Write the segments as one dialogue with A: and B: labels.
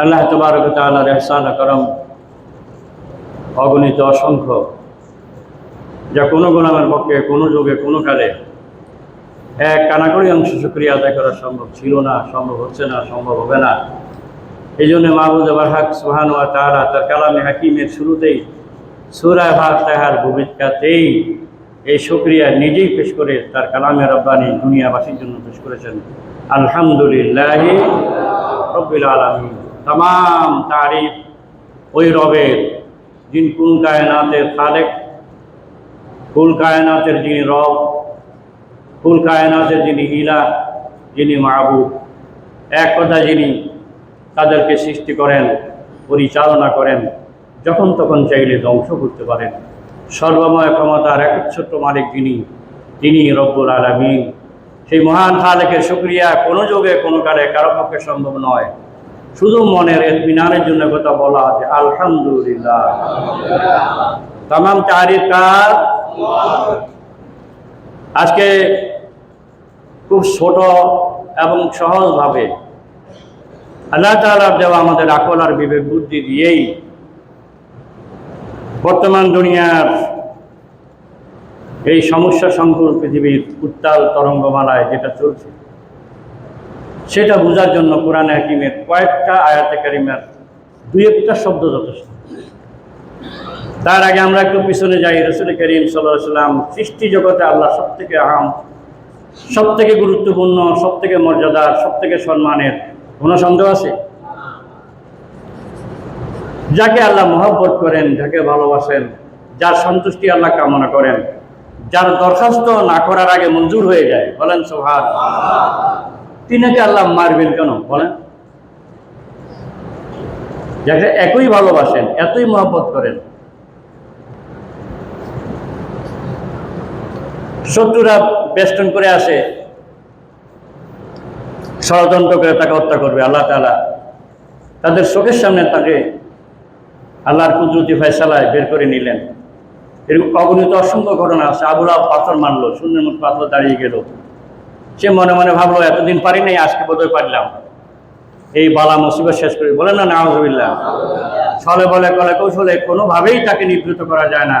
A: আল্লাহ তবারক করম অগণিত অসংখ্য, যা কোনো গোলামের পক্ষে, কোনো যুগে, কোনো কালে এক কানাকড়ি অংশ শুক্রিয়া আদায় করা সম্ভব ছিল না, সম্ভব হচ্ছে না, সম্ভব হবে না। এই জন্য মাহবুদ বারহাক সুহান ওয়া তাআলা তার কালামে হাকিমের শুরুতেই সুরায় ভাগ তাহার ভূমিকাতেই এই শুক্রিয়া নিজেই পেশ করে তার কালামে রব্বানি দুনিয়াবাসীর জন্য পেশ করেছেন। আলহামদুলিল্লাহ রব্বিল আলমী তাম তারিফ ওই রবের, যিনি কুল কায়নাতের খালেক কুল কায়নাতের যিনি রব কুল কায়নাতের যিনি ইলা যিনি মাহবুব। এক কথা যিনি তাদেরকে সৃষ্টি করেন, পরিচালনা করেন, যখন তখন চাইলে ধ্বংস করতে পারেন। সর্বময় ক্ষমতার একচ্ছত্র মালিক যিনি, তিনি রব্বুল আলমিন। সেই মহান খালেকের শুক্রিয়া, কোনো যোগে, কোনো কালে কারও পক্ষে সম্ভব নয়। শুধু মনের এতমিনানের জন্য কথা বলা যে আলহামদুলিল্লাহ। তামাম তারিফ কার? আজকে খুব ছোট এবং সহজভাবে আল্লাহ তালার দেওয়া আমাদের আকল আর বিবেক বুদ্ধি দিয়েই বর্তমান দুনিয়ার এই সমস্যা সংকুল পৃথিবীর উত্তাল তরঙ্গমালায় যেটা চলছে, সেটা বোঝার জন্য কোরআন হাকিমের কয়েকটা আয়াতে কারিমার দুই একটা শব্দ যথেষ্ট। তার আগে আমরা একটু পিছনে যাই, রসুল করিম সাল্লাম সৃষ্টি জগতে আল্লাহ সব থেকে আহাম সব থেকে গুরুত্বপূর্ণ সব থেকে মর্যাদার সব থেকে সম্মানের, কোনো সন্দেহ আছে? যাকে আল্লাহ মহব্বত করেন, যাকে ভালোবাসেন, যার সন্তুষ্টি আল্লাহ কামনা করেন, যার দরখাস্ত না করার আগে মঞ্জুর হয়ে যায়, বলেন সোহার তিনাকে আল্লাহ মারবেন কেন? বলেন। যাকে একই ভালোবাসেন, এতই মহব্বত করেন। শত্রুরা বেষ্টন করে আসে। ষড়যন্ত্র করে তাকে হত্যা করবে, আল্লাহ তালা তাদের চোখের সামনে তাকে আল্লাহর কুদরতি ফয়সালায় বের করে নিলেন। এরকম অগণিত অসংখ্য ঘটনা আছে। আবুরা পাথর মারলো, শূন্যের মতো পাথর দাঁড়িয়ে গেল। সে মনে মনে ভাবলো, এতদিন পারি নাই, আজকে বোধহয় পারলাম। এই বালা মুসিবত শেষ করে বলে, না নাহজবিল্লা ছলে বলে, কলে কৌশলে কোনোভাবেই তাকে নিবৃত করা যায় না।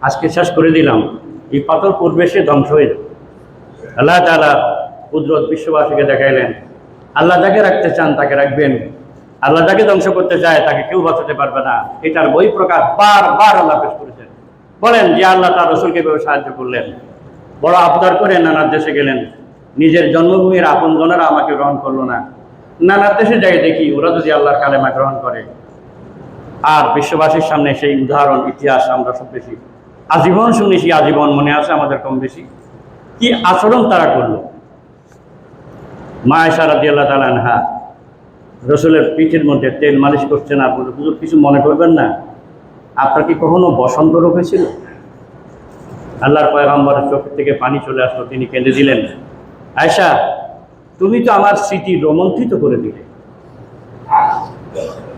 A: আজকে শেষ করে দিলাম। এই পাথর পূর্বে সে ধ্বংস হয়ে যাবে। আল্লাহ তালা কুদরত বিশ্ববাসীকে দেখাইলেন। আল্লাহ যাকে রাখতে চান তাকে রাখবেন। আল্লাহ যাকে ধ্বংস করতে চায়, তাকে কেউ বাঁচাতে পারবে না। এটার বই প্রকাশ বারবার আল্লাহ পেশ করেছেন। বলেন, যে আল্লাহ তার রসুলকে এভাবে সাহায্য করলেন। বড় আবদার করে নানার দেশে গেলেন। নিজের জন্মভূমির আপন জনেরা আমাকে গ্রহণ করল না। নানার দেশে যাই দেখি, ওরা যদি আল্লাহর কালেমা গ্রহণ করে। আর বিশ্ববাসীর সামনে সেই উদাহরণ, ইতিহাস আমরা সব বেশি আজীবন শুনেছি, আজীবন মনে আছে আমাদের কম বেশি। কি আচরণ তারা করল? মায়েশা রাজি আল্লাহ তালানহা রসুলের পিঠের মধ্যে তেল মালিশ করছেন আপনি হুজুর কিছু মনে করবেন না? আপনার কি কখনো বসন্ত রোগ হয়েছিল? আল্লাহর পয়গম্বরের চোখ থেকে পানি চলে আসলো, তিনি কেঁদে দিলেন। আয়সা তুমি তো আমার স্মৃতি রোমন্থিত করে দিলে।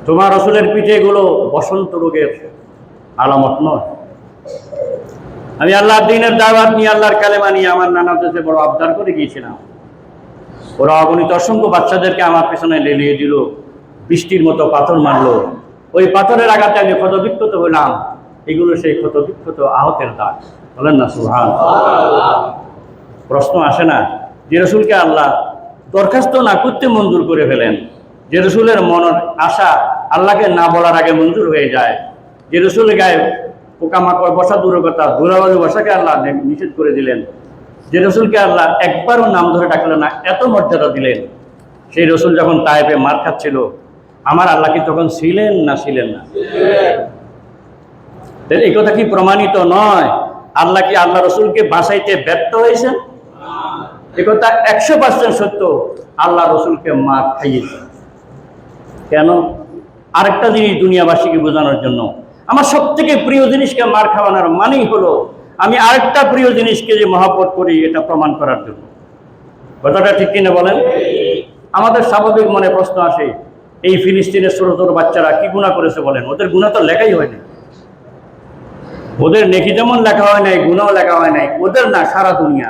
A: তোমার রসুলের পিঠে এগুলো বসন্ত রোগের আলামত নয়। আমি আল্লাহর দিনের দাওয়াত নিয়ে, আল্লাহর কালেমা নিয়ে আমার নানা দেশে বড় আবদার করে গিয়েছিলাম। ওরা অগণিত অসংখ্য বাচ্চাদেরকে আমার পেছনে লেলিয়ে দিল, বৃষ্টির মতো পাথর মারলো। ওই পাথরের আঘাতে আমি ক্ষতবিক্ষত হলাম। এগুলো সেই ক্ষতবিক্ষত আহতের দাগ। বলেন না সুহান প্রশ্ন আসে না, যে রসুলকে আল্লাহ দরখাস্ত না করতে মঞ্জুর করে ফেলেন, যে রসুলের মনের আশা আল্লাহকে না বলার আগে মঞ্জুর হয়ে যায়, যে রসুলের গায়ে পোকামাকড় বসা দূরের কথা দূরাবাজু বসাকে আল্লাহ নিষেধ করে দিলেন যে রসুলকে আল্লাহ একবারও নাম ধরে ডাকলেন না, এত মর্যাদা দিলেন। সেই রসুল যখন তাইপে মার খাচ্ছিল, আমার আল্লাহ কি তখন ছিলেন না ছিলেন না? এই কথা কি প্রমাণিত নয়? আল্লাহ কি আল্লাহ রসুলকে বাসাইতে ব্যর্থ হয়েছেন? এ কথা একশো পার্সেন্ট সত্য। আল্লাহ রসুলকে মার খাইয়েছে। কেন? আরেকটা জিনিস দুনিয়াবাসীকে বোঝানোর জন্য। আমার সব থেকে প্রিয় জিনিসকে মার খাওয়ানোর মানেই হলো আমি আরেকটা প্রিয় জিনিসকে যে মহাপত করি, এটা প্রমাণ করার জন্য। কথাটা ঠিক কিনা বলেন? আমাদের স্বাভাবিক মনে প্রশ্ন আসে, এই ফিলিস্তিনের ছোট ছোট বাচ্চারা কি গুণা করেছে বলেন? ওদের গুণা তো লেখাই হয়নি ওদের নেকি যেমন লেখা হয় নাই গুণাও লেখা হয় নাই, ওদের না, সারা দুনিয়া।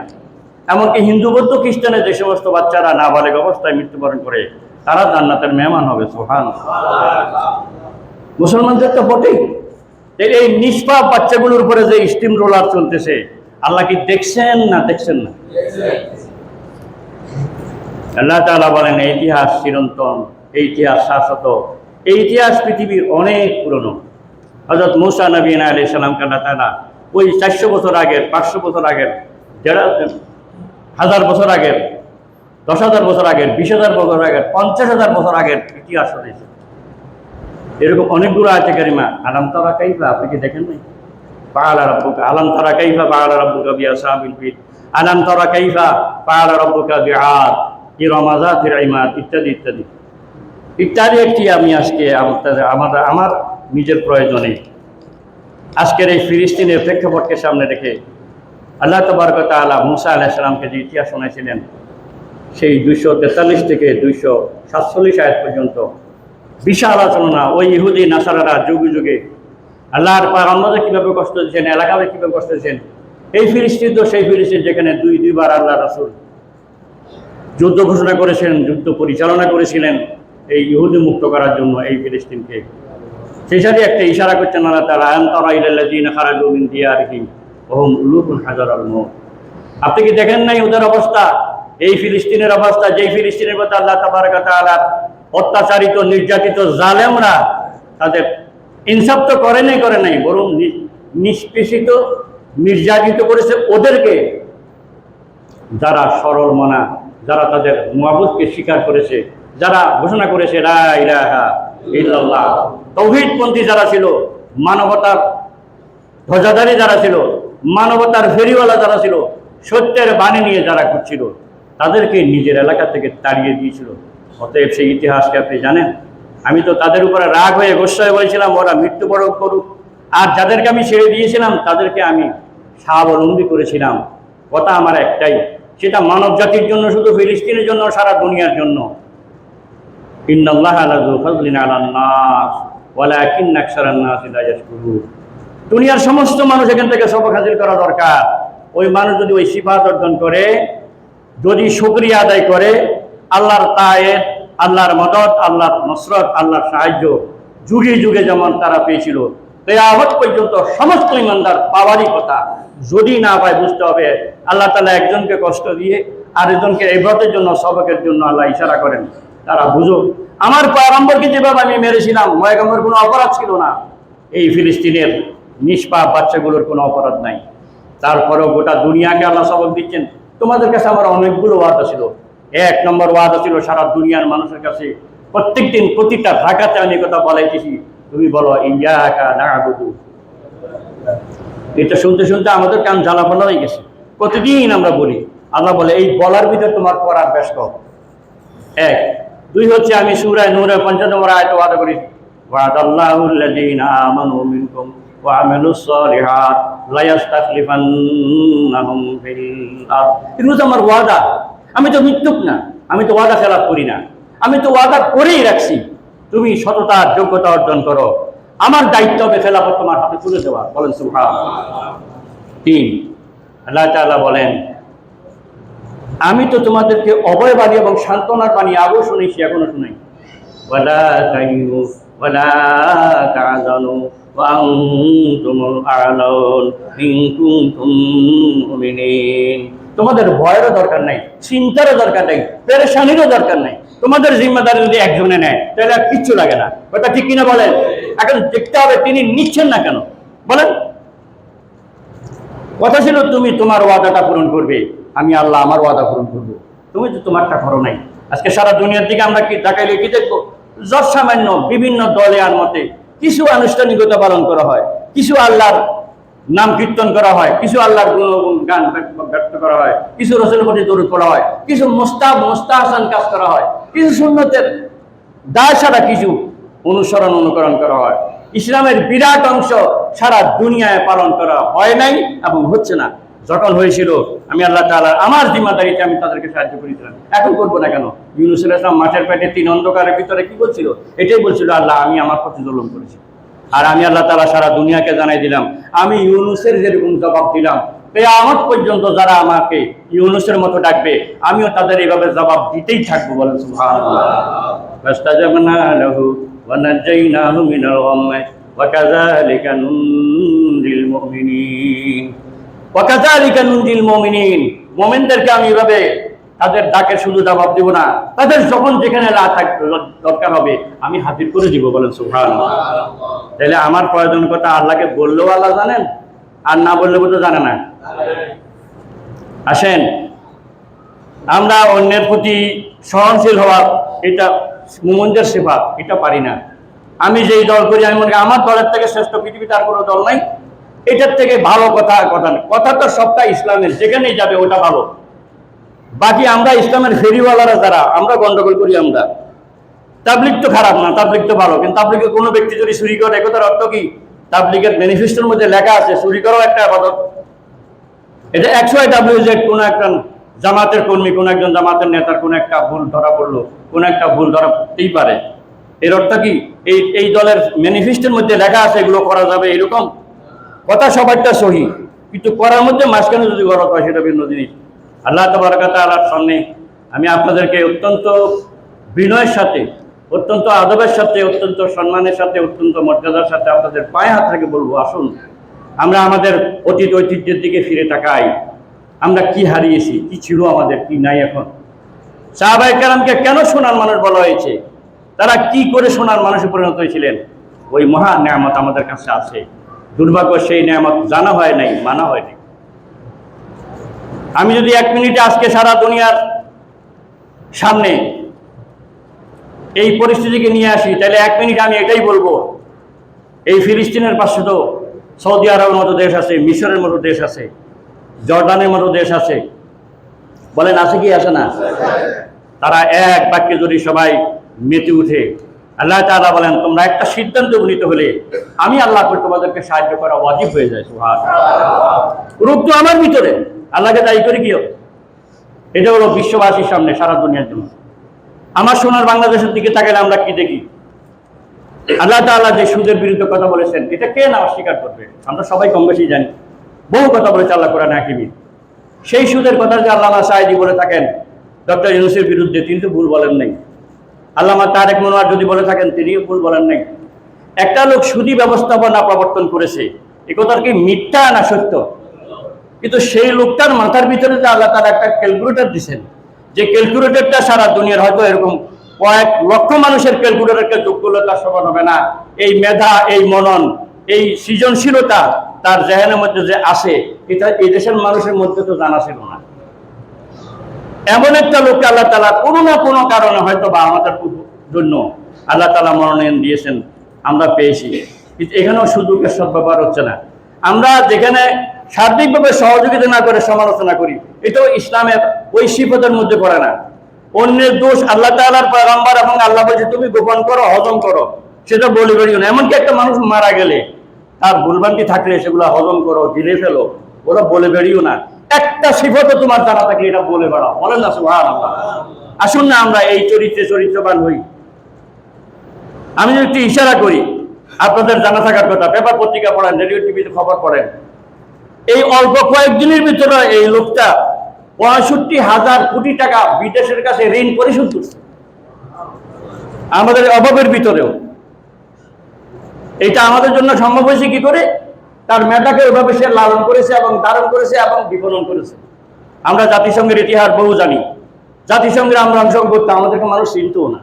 A: এমনকি হিন্দু, বৌদ্ধ খ্রিস্টানের যে সমস্ত বাচ্চারা না নাবালেগ অবস্থায় মৃত্যুবরণ করে, তারা জান্নাতের মেহমান হবে সোহান মুসলমানদের তো বটেই। এই নিষ্পাপ বাচ্চাগুলোর উপরে যে স্টিম রোলার চলতেছে, আল্লাহ কি দেখছেন না দেখছেন না? আল্লাহ তাআলা বলেন ইতিহাস চিরন্তন, এই ইতিহাস শাশ্বত, এই ইতিহাস পৃথিবীর অনেক পুরনো। হজরত মুসা নবীন আলী সালামকে আল্লাহ তাআলা ওই চারশো বছর আগের, পাঁচশো বছর আগের, দেড় হাজার বছর আগের, দশ হাজার বছর আগের, বিশ হাজার বছর আগের, পঞ্চাশ হাজার বছর আগের ইতিহাস রয়েছে এরকম অনেকগুলো আছে কারিমা। আলাম তারা কাইফা, আপনি কি দেখেন নাই? পাহাড়া রব্বুকা, আলাম তারা কাইফা পাহাড়া রব্বুকা বিয়া সাহাবিল ফিল। আলাম তারা কাইফা পাহাড়া রব্বুকা বিআদ ইরামাজাতির ইমাদ, ইত্যাদি ইত্যাদি। ইত্যাদি একটি আমি আজকে আমার আমার নিজের প্রয়োজনে আজকের এই ফিলিস্তিনের প্রেক্ষাপটকে সামনে রেখে আল্লাহ তবরক তাআলা মুসা আলাইসালামকে যে ইতিহাস শোনাইছিলেন, সেই দুইশো তেতাল্লিশ থেকে দুইশো সাতচল্লিশ আয়াত পর্যন্ত বিশাল আলোচনা, ওই ইহুদি, নাসারারা যুগে যুগে। আল্লাহর পাগম্বরে কীভাবে কষ্ট দিয়েছেন এলাকাতে কীভাবে কষ্ট দিয়েছেন, এই ফিলিস্তিন তো সেই ফিলিস্তিন যেখানে দুই, দুইবার আল্লাহ রাসুল যুদ্ধ ঘোষণা করেছেন, যুদ্ধ পরিচালনা করেছিলেন, এই ইহুদি মুক্ত করার জন্য এই ফিলিস্তিনকে। সেই সাথে একটা ইশারা করছেন আল্লাহ তারা আপনি কি দেখেন নাই ওদের অবস্থা? এই ফিলিস্তিনের অবস্থা, যেই ফিলিস্তিনের কথা আল্লাহ তাবার কথা তাআলা অত্যাচারিত, নির্যাতিত জালেমরা তাদের ইনসাফ তো করে নাই করে নাই, বরং নিষ্পেষিত, নির্যাতিত করেছে ওদেরকে। যারা সরল মনা, যারা তাদের মুয়াবুদকে স্বীকার করেছে, যারা ঘোষণা করেছে ইল্লাল্লাহ। তৌহিদপন্থী যারা ছিল, মানবতার ধ্বজাধারী যারা ছিল, মানবতার ফেরিওয়ালা যারা ছিল, সত্যের বাণী নিয়ে যারা ঘুরছিল, তাদেরকে নিজের এলাকা থেকে তাড়িয়ে দিয়েছিল। অতএব সেই ইতিহাসকে আপনি জানেন। আমি তো তাদের উপরে রাগ হয়ে গোস্বা হয়ে বলেছিলাম ওরা মৃত্যুবরণ করুক। আর যাদেরকে আমি ছেড়ে দিয়েছিলাম, তাদেরকে আমি স্বাবলম্বী করেছিলাম। কথা আমার একটাই, সেটা মানব জাতির জন্য শুধু, ফিলিস্তিনের জন্য, সারা দুনিয়ার জন্য। দুনিয়ার সমস্ত মানুষ এখান থেকে সবক হাসিল করা দরকার। ওই মানুষ যদি ওই সিফাত অর্জন করে, যদি শুকরিয়া আদায় করে, আল্লাহর তায়ের আল্লাহর মদত, আল্লাহর নসরত, আল্লাহর সাহায্য যুগে যুগে যেমন তারা পেয়েছিল, কেয়ামত পর্যন্ত সমস্ত ইমানদার পাওয়ারই কথা। যদি না পায় বুঝতে হবে, আল্লাহ তালা একজনকে কষ্ট দিয়ে আর আরেকজনকে এব্রতের জন্য, সবকের জন্য আল্লাহ ইশারা করেন। তারা বুঝো আমার পয়গম্বরকে যেভাবে আমি মেরেছিলাম ময়গম্বর কোনো অপরাধ ছিল না। এই ফিলিস্তিনের নিষ্পাপ বাচ্চাগুলোর কোনো অপরাধ নাই। তারপরেও গোটা দুনিয়াকে আল্লাহ সবক দিচ্ছেন। তোমাদের কাছে আমার অনেকগুলো ওয়াদা ছিল। এক নম্বর ওয়াদা ছিল, সারা দুনিয়ার মানুষের কাছে প্রত্যেকদিন প্রতিটা ঢাকাতে আমি কথা বলাইতেছি, তুমি বলো ইয়াকা এটা শুনতে শুনতে আমাদের কান জ্বালাপালা হয়ে গেছে। প্রতিদিন আমরা বলি, আল্লাহ বলে, এই বলার ভিতরে তোমার করার ব্যস্ত। এক। দুই হচ্ছে, আমি সুরায় নূরে পঞ্চাশ আয়তে ওয়াদা করি আমার ওয়াদা। আমি তো মৃত্যুক না, আমি তো ওয়াদা খেলাপ করি না। আমি তো ওয়াদা করেই রাখছি। তুমি সততার যোগ্যতা অর্জন করো। আমার দায়িত্ব হবে খেলাফত তোমার হাতে তুলে দেওয়া। বলেন সুবহান। তিন, আল্লাহ বলেন, আমি তো তোমাদেরকে অভয় বাণী এবং সান্ত্বনার বাণী আগেও শুনেছি, এখনও শুনাই ওয়ালা তোমাদের ভয়েরও দরকার নাই, চিন্তারও দরকার নাই, পেরেশানিরও দরকার নাই। তোমাদের জিম্মাদারি যদি একজনে নেয়, তাহলে আর কিচ্ছু লাগে না। ওটা ঠিক কিনা বলেন? এখন দেখতে হবে তিনি নিচ্ছেন না কেন। বলেন। কথা ছিল, তুমি তোমার ওয়াদাটা পূরণ করবে। আমি আল্লাহ আমার ওয়াদা পূরণ করব। তুমি তো তোমারটা করো নাই। আজকে সারা দুনিয়ার দিকে আমরা কি তাকাইলে কি দেখব? যত সামান্য বিভিন্ন দলে আর মতে কিছু আনুষ্ঠানিকতা পালন করা হয়। কিছু আল্লাহর নাম কীর্তন করা হয়, কিছু আল্লাহর গুণ গান ব্যক্ত করা হয়, কিছু রসুলের প্রতি দরুদ পড়া হয়, কিছু মোস্তাব মোস্তাহাসান কাজ করা হয়, কিছু সুন্নতের দায় ছাড়া কিছু অনুসরণ, অনুকরণ করা হয়। ইসলামের বিরাট অংশ সারা দুনিয়ায় পালন করা হয় নাই এবং হচ্ছে না। যখন হয়েছিল, আমি আল্লাহ তাআলা আমার জিম্মাদারিতে আমি তাদেরকে সাহায্য করেছিলাম। এখন করব না কেন? ইউনুসুল ইসলাম মাঠের পেটে তিন অন্ধকারের ভিতরে কি বলছিল? এটাই বলছিল, আল্লাহ, আমি আমার প্রতি জুলুম করেছি। আর আমি আল্লাহ তালা সারা দুনিয়াকে জানাই দিলাম। আমি ইউনুসের যেরকম জবাব দিলাম, কেয়ামত পর্যন্ত যারা আমাকে ইউনুসের মতো ডাকবে, আমিও তাদের এইভাবে জবাব দিতেই থাকব বলেন মুমিনদেরকে আমি এভাবে তাদের ডাকে শুধু জবাব দিব না। তাদের যখন যেখানে দরকার হবে আমি হাজির করে দিব বলেন সুবহানাল্লাহ। তাহলে আমার প্রয়োজন কথা আল্লাহকে বললেও আল্লাহ জানেন আর না বললে তো জানে না। আসেন আমরা অন্যের প্রতি সহনশীল হওয়া এটা মুমনদের সেবা এটা পারি না। আমি যেই দল করি আমি মনে করি আমার দলের থেকে শ্রেষ্ঠ পৃথিবীতে আর কোনো দল নাই। এটার থেকে ভালো কথা কথা কথা তো সবটা ইসলামের যেখানেই যাবে ওটা ভালো। বাকি আমরা ইসলামের ফেরিওয়ালারা যারা, আমরা গন্ডগোল করি আমরা। তাবলিক তো খারাপ না তাবলিক তো ভালো, কিন্তু তাবলিকে কোনো ব্যক্তি যদি চুরি করে, একতার অর্থ কি? তাবলিকের ম্যানিফেস্টোর মধ্যে লেখা আছে, চুরি করাও একটা আবাদত। এটা একশো ডাব্লিউ জেড কোন একটা জামাতের কর্মী, কোন একজন জামাতের নেতার কোন একটা ভুল ধরা পড়ল, কোন একটা ভুল ধরা পড়তেই পারে। এর অর্থ কি? এই এই দলের ম্যানিফেস্টোর মধ্যে লেখা আছে, এগুলো করা যাবে এরকম। কথা সবারটা সহি, কিন্তু করার মধ্যে মাঝখানে যদি গলত হয়, সেটা ভিন্ন জিনিস। আল্লাহ তবরকাত আল্লাহর সামনে আমি আপনাদেরকে অত্যন্ত বিনয়ের সাথে, অত্যন্ত আদবের সাথে, অত্যন্ত সম্মানের সাথে, অত্যন্ত মর্যাদার সাথে আপনাদের পায়ে হাত থেকে বলব, আসুন, আমরা আমাদের অতীত ঐতিহ্যের দিকে ফিরে তাকাই। আমরা কি হারিয়েছি, কি ছিল আমাদের, কি নাই এখন? সাহাবাই কালামকে কেন সোনার মানুষ বলা হয়েছে? তারা কি করে সোনার মানুষে পরিণত হয়েছিলেন? ওই মহা নিয়ামত আমাদের কাছে আছে। দুর্ভাগ্য সেই নিয়ামত জানা হয় নাই, মানা হয় নাই। আমি যদি এক মিনিটে আজকে সারা দুনিয়ার সামনে এই পরিস্থিতিকে নিয়ে আসি, তাহলে এক মিনিট আমি এটাই বলব। এই ফিলিস্তিনের পাশে তো সৌদি আরবের মতো দেশ আছে, মিশরের মতো দেশ আছে জর্ডানের মতো দেশ আছে। বলেন, আছে কি, আছে না? তারা এক বাক্যে যদি সবাই মেতে উঠে, আল্লাহ তাআলা বলেন, তোমরা একটা সিদ্ধান্ত উপনীত হলে আমি আল্লাহ করে তোমাদেরকে সাহায্য করা ওয়াজিব হয়ে যায় রূপ তো আমার ভিতরে। আল্লাহকে দায়ী করে কি? এটা হলো বিশ্ববাসীর সামনে সারা দুনিয়ার জন্য। আমার সোনার বাংলাদেশের দিকে তাকালে আমরা কি দেখি? আল্লাহ তাআলা যে সুদের বিরুদ্ধে কথা বলেছেন, এটা কে না অস্বীকার করবে? আমরা সবাই কম বেশি জানি। বহু কথা বলেছে আল্লাহ কোরআন হাকিমি। সেই সুদের কথা যে আল্লামা সাহেদি বলে থাকেন, ডক্টর ইউনুসের বিরুদ্ধে তিনি তো ভুল বলেন নাই। আল্লামা তারেক মনোয়ার যদি বলে থাকেন, তিনিও ভুল বলেন নাই। একটা লোক সুদী ব্যবস্থাপনা প্রবর্তন করেছে, এ কথার কি মিথ্যা না সত্য? কিন্তু সেই লোকটার মাথার ভিতরে যে আল্লাহ তার একটা ক্যালকুলেটর দিছেন, যে ক্যালকুলেটরটা সারা দুনিয়ার হয়তো এরকম কয়েক লক্ষ মানুষের ক্যালকুলেটরকে যোগ করলে তার সমান হবে না। এই মেধা, এই মনন, এই সৃজনশীলতা তার জেহেনের মধ্যে যে আসে এটা এই দেশের মানুষের মধ্যে তো জানা ছিল না। এমন একটা লোককে আল্লাহ তালা কোনো না কোনো কারণে হয়তো বা আমাদের জন্য আল্লাহ তালা মনোনয়ন দিয়েছেন, আমরা পেয়েছি। কিন্তু এখানেও সুযোগের সদ্ব্যবহার হচ্ছে না। আমরা যেখানে সার্বিকভাবে সহযোগিতা না করে সমালোচনা করি। এটাও ইসলামের ওই শিফতের মধ্যে পড়ে না। অন্যের দোষ আল্লাহ তালার পয়গম্বর এবং আল্লাহ বলছে, তুমি গোপন করো, হজম করো। সেটা বলে বেরিও না। এমনকি একটা মানুষ মারা গেলে, তার ভুলভ্রান্তি থাকলে সেগুলো হজম করো গিলে ফেলো। ওরা বলে বেরিও না। একটা সিফতও তোমার জানা থাকলে এটা বলে বেড়াও। বলেন না সুহান আসুন না আমরা এই চরিত্রে চরিত্রবান হই। আমি যদি একটু ইশারা করি, আপনাদের জানা থাকার কথা, পেপার পত্রিকা পড়েন, রেডিও, টিভিতে খবর পড়েন এই অল্প কয়েকদিনের ভিতরে এই লোকটা পঁয়ষট্টি হাজার কোটি টাকা বিদেশের কাছে ঋণ পরিশোধ করছে। আমাদের অভাবের ভিতরেও। এটা আমাদের জন্য সম্ভব হয়েছে কি করে? তার মেধাকে ওইভাবে সে লালন করেছে এবং ধারণ করেছে এবং বিপণন করেছে। আমরা জাতিসংঘের ইতিহাস বহু জানি। জাতিসংঘের আমরা অংশগ্রহণ করতাম আমাদেরকে মানুষ চিনতও না।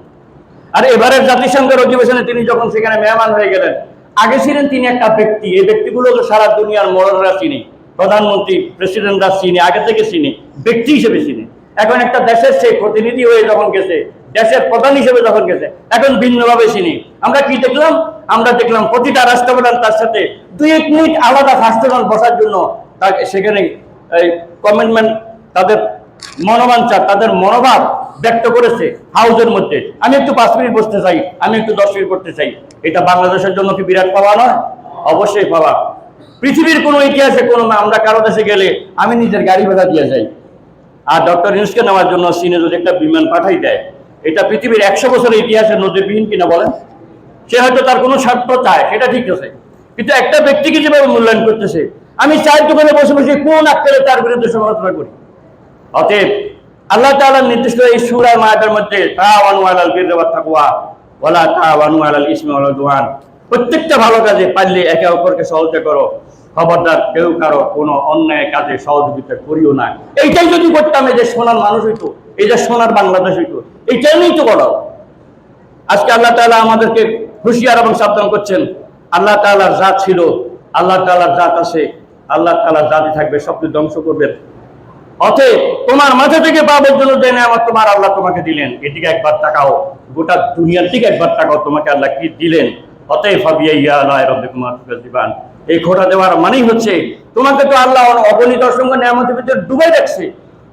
A: আর এবারের জাতিসংঘের অধিবেশনে তিনি যখন সেখানে মেহমান হয়ে গেলেন আগে ছিলেন তিনি একটা ব্যক্তি। এই ব্যক্তিগুলো তো সারা দুনিয়ার মরণরা চিনি, প্রধানমন্ত্রী, প্রেসিডেন্টরা চিনি, আগে থেকে চিনি, ব্যক্তি হিসেবে চিনি। এখন একটা দেশের সেই প্রতিনিধি হয়ে যখন গেছে, দেশের প্রধান হিসেবে যখন গেছে, এখন ভিন্নভাবে চিনি। আমরা কি দেখলাম? আমরা দেখলাম প্রতিটা রাষ্ট্রপ্রধান তার সাথে দুই এক মিনিট আলাদা রাষ্ট্রপ্রধান বসার জন্য সেখানে কমিটমেন্ট তাদের মনোবাঞ্ছা, তাদের মনোভাব ব্যক্ত করেছে হাউজের মধ্যে। আমি একটু পাঁচ মিনিট বসতে চাই, আমি একটু দশ মিনিট করতে চাই। এটা বাংলাদেশের জন্য কি বিরাট পাওয়া নয়? অবশ্যই পাওয়া। পৃথিবীর কোনো ইতিহাসে, কোনো আমরা কারও দেশে গেলে আমি নিজের গাড়ি ভাড়া দিয়ে যাই। আর ডক্টর ইউনুসকে নেওয়ার জন্য চীনে যদি একটা বিমান পাঠাই দেয়, এটা পৃথিবীর একশো বছরের ইতিহাসে নজিরবিহীন কিনা বলেন? সে হয়তো তার কোনো স্বার্থ চায়, সেটা ঠিক আছে। কিন্তু একটা ব্যক্তিকে যেভাবে মূল্যায়ন করতেছে, আমি চায়ের দোকানে বসে বসে কোন আক্কেলে তার বিরুদ্ধে সমালোচনা করি? অতএব আল্লাহ তাআলার নির্দিষ্ট এই সূরা মায়াতের মধ্যে তাওয়ানু আলাল বিররি ওয়াত তাকওয়া, ওয়ালা আলাল ইসমি প্রত্যেকটা ভালো কাজে পারলে একে অপরকে সহযোগিতা করো। খবরদার কেউ কারও কোনো অন্যায় কাজে সহযোগিতা করিও না। এইটাই যদি করতাম, এই যে সোনার মানুষ হইতো, এই যে সোনার বাংলাদেশ হইতো, এইটাই নিয়েই তো বলো আজকে আল্লাহ তাআলা আমাদেরকে হুঁশিয়ার এবং সাবধান করছেন। আল্লাহ তাআলার জাত ছিল, আল্লাহ তাআলার জাত আছে, আল্লাহ তাআলার জাতি থাকবে সবকে ধ্বংস করবেন। অতএব তোমার মাথা থেকে পাবার জন্য যে আমার তোমার আল্লাহ তোমাকে দিলেন এদিকে একবার তাকাও, গোটা দুনিয়ার দিকে একবার তাকাও, তোমাকে আল্লাহ কি দিলেন? অতএব ফাবিয়া ইয়া আল্লাহ রব্বিকুমা তুকাজ্জিবান এই খোটা দেওয়ার মানেই হচ্ছে, তোমাকে তো আল্লাহ অগণিত অসংখ্য নিয়ামতের ভিতরে ডুবাই রাখছে।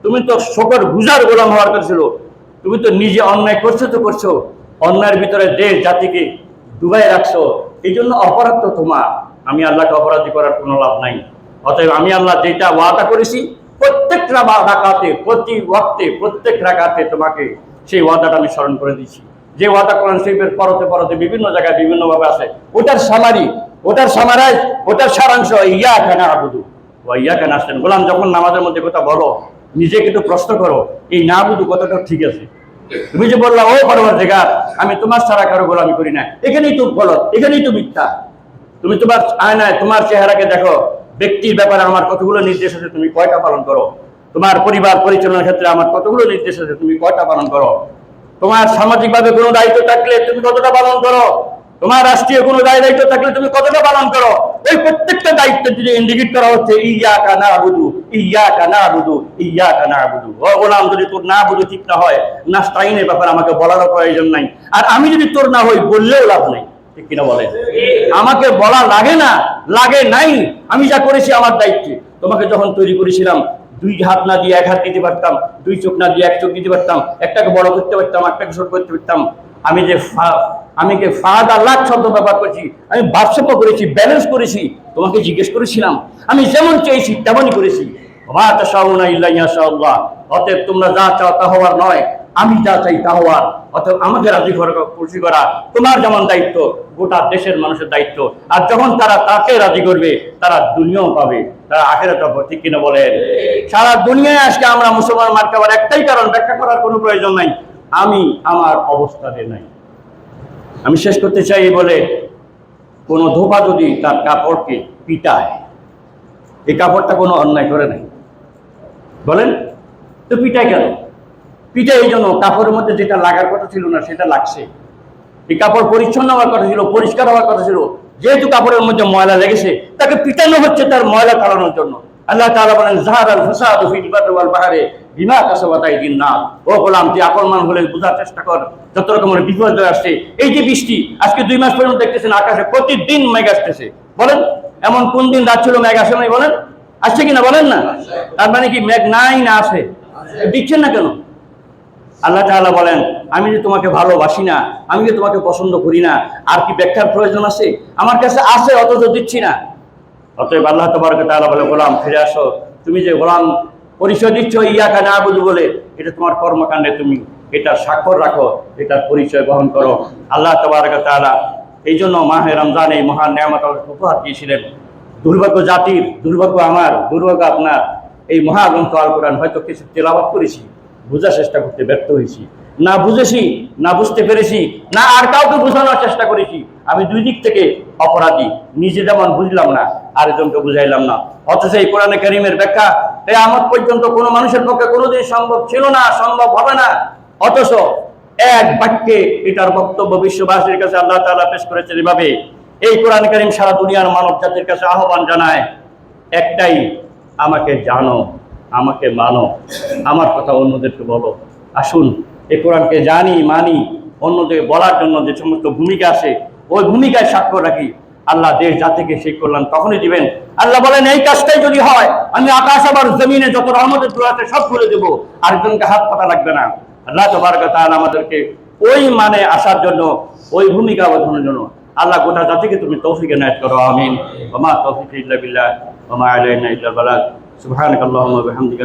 A: তুমি তো শকর গুজার গোলাম হওয়ার কথা ছিল। তুমি তো নিজে অন্যায় করছ তো করছ, অন্যায়ের ভিতরে দেশ, জাতিকে ডুবাই রাখছো। এই জন্য অপরাধ তো তোমার। আমি আল্লাহকে অপরাধী করার কোনো লাভ নাই। অতএব আমি আল্লাহ যেটা ওয়াদা করেছি প্রত্যেক রাবা- রাকাতে প্রতি ওয়াক্তে, প্রত্যেক রাকাতে তোমাকে সেই ওয়াদাটা আমি স্মরণ করে দিচ্ছি যে ওয়াদা কোরআন শরীফের পরতে পরতে বিভিন্ন জায়গায় বিভিন্নভাবে আছে। ওটার সামারি ওটার সামারাইজ ওটার সারাংশ ইয়া ইয়া বললাম যখন নামাজের মধ্যে কথা বলো নিজেকে একটু প্রশ্ন করো, এই না বুধু কতটা ঠিক আছে? তুমি যে বললা, ও পরবার জায়গা আমি তোমার ছাড়া কারও গোলামি করি না এখানেই তো গলত এখানেই তো মিথ্যা। তুমি তোমার আয়নায় তোমার চেহারাকে দেখো ব্যক্তির ব্যাপারে আমার কতগুলো নির্দেশ আছে তুমি কয়টা পালন করো? তোমার পরিবার পরিচালনার ক্ষেত্রে আমার কতগুলো নির্দেশ আছে তুমি কয়টা পালন করো? তোমার সামাজিকভাবে কোনো দায়িত্ব থাকলে তুমি কতটা পালন করো? তোমার রাষ্ট্রীয় কোনো দায় দায়িত্ব থাকলে তুমি কতটা পালন করো? ওই প্রত্যেকটা দায়িত্ব যদি ইন্ডিকেট করা হচ্ছে ইয়া কানা বুধু ইয়া কানা বুধু ইয়া কানা বুধু ও গোলাম, যদি তোর না বুধু ঠিক না হয় না নাস্তাইনের ব্যাপারে আমাকে বলারও প্রয়োজন নাই। আর আমি যদি তোর না হই, বললেও লাভ নেই। আমাকে বলা লাগে না, লাগে নাই, আমি যা করেছি আমার দায়িত্বে। তোমাকে যখন তৈরি করেছিলাম, দুই হাত না দিয়ে এক হাত দিতে পারতাম, দুই চোখ না দিয়ে এক চোখ দিতে পারতাম, একটাকে বড় করতে পারতাম, একটাকে ছোট করতে পারতাম। আমি যে আমি যে ফাদ আর লাখ শব্দ ব্যবহার করেছি, আমি ভারসাম্য করেছি ব্যালেন্স করেছি, তোমাকে জিজ্ঞেস করেছিলাম, আমি যেমন চেয়েছি তেমনই করেছি। অতএব তোমরা যা চাও তা হওয়ার নয়। আমি যা চাই তা হওয়ার অতএব আমাকে রাজি খুশি করা তোমার যেমন দায়িত্ব, গোটা দেশের মানুষের দায়িত্ব। আর যখন তারা তাকে রাজি করবে, তারা দুনিয়াও পাবে। তারা আখেরাত ঠিক কিনা বলেন? সারা দুনিয়ায় আজকে আমরা মুসলমান মার খাবার একটাই কারণ, ব্যাখ্যা করার কোনো প্রয়োজন নাই। আমি আমার অবস্থাতে নাই। আমি শেষ করতে চাই বলে, কোনো ধোপা যদি তার কাপড়কে পিটায়, এই কাপড়টা কোনো অন্যায় করে নাই। বলেন, তো পিটায় কেন? পিটায় এই জন্য কাপড়ের মধ্যে যেটা লাগার কথা ছিল না, সেটা লাগছে। এই কাপড় পরিচ্ছন্ন হওয়ার কথা ছিল, পরিষ্কার হওয়ার কথা ছিল, যেহেতু কাপড়ের মধ্যে ময়লা লেগেছে, তাকে পিটানো হচ্ছে তার ময়লা কাটানোর জন্য। আল্লাহ তাআলা বলেন জাহার আল ফাসাদু ফিল বাররি ওয়াল বাহরে আইদিন নাস ও গোলাম, তুই আকর্ষণ হলে বোঝার চেষ্টা কর, যত রকমের বিপদ আসছে। এই যে বৃষ্টি, আজকে দুই মাস পর্যন্ত দেখতেছেন আকাশে প্রতিদিন মেঘ আসতেছে। বলেন, এমন কোন দিন রাত ছিল মেঘ আসে নাই বলেন? আসছে কিনা বলেন না? তার মানে কি মেঘ নাই না আসে দিচ্ছেন না কেন? আল্লাহ তাআলা বলেন, আমি যে তোমাকে ভালোবাসি না, আমি যে তোমাকে পছন্দ করি না, আর কি ব্যাখ্যার প্রয়োজন আছে? আমার কাছে আছে, অথচ দিচ্ছি না। অতএব আল্লাহ তোমাকে তাআলা বলে, গোলাম, ফিরে আসো। তুমি যে গোলাম, পরিচয় দিচ্ছ ইয়াকা না বুঝু বলে, এটা তোমার কর্মকাণ্ডে তুমি এটা স্বাক্ষর রাখো এটার পরিচয় বহন করো। আল্লাহ তবারক তাআলা এই জন্য মাহে রমজান, এই মহান নিয়ামত উপহার দিয়েছিলেন। দুর্ভাগ্য জাতির, দুর্ভাগ্য আমার, দুর্ভাগ্য আপনার। এই মহাগ্রন্থ আল কোরআন হয়তো কিছু তেলাবাত করেছি। বোঝার চেষ্টা করতে ব্যর্থ হয়েছি। না বুঝেছি, না বুঝতে পেরেছি, না আর কাউকে বোঝানোর চেষ্টা করেছি। আমি দুই দিক থেকে অপরাধী, নিজে যেমন বুঝলাম না, আরেকজনকে বুঝাইলাম না। অথচ এই কোরআনে করিমের ব্যাখ্যা আমার পর্যন্ত কোনো মানুষের পক্ষে কোনোদিন সম্ভব ছিল না, সম্ভব হবে না। অথচ এক বাক্যে এটার বক্তব্য বিশ্ববাসীর কাছে আল্লাহ তালা পেশ করেছেন এভাবে, এই কোরআন করিম সারা দুনিয়ার মানব জাতির কাছে আহ্বান জানায়, একটাই, আমাকে জানো। আমাকে মানো, আমার কথা অন্যদেরকে বলো। আসুন, এই কোরআনকে জানি, মানি, অন্যদের বলার জন্য যে সমস্ত ভূমিকা আছে, ওই ভূমিকায় স্বাক্ষর রাখি। আল্লাহ দেশ, জাতিকে সেই কল্যাণ তখনই দিবেন। আল্লাহ বলেন, এই কাজটাই যদি হয়, আমি আকাশ আবার জমিনে যত রহমতের দোয়া আছে সব খুলে দেবো, আরেকজনকে হাত পাতা লাগবে না। আল্লাহ তবারক তাআলা আমাদেরকে ওই মানে আসার জন্য, ওই ভূমিকা বোঝানোর জন্য আল্লাহ গোটা জাতিকে তুমি তৌফিক এনায়েত করো, আমিন। ওমা তৌফিক ইল্লা বিল্লাহ, ওমা আলাইনা ইল্লা বালাগ। سبحانك اللهم وبحمدك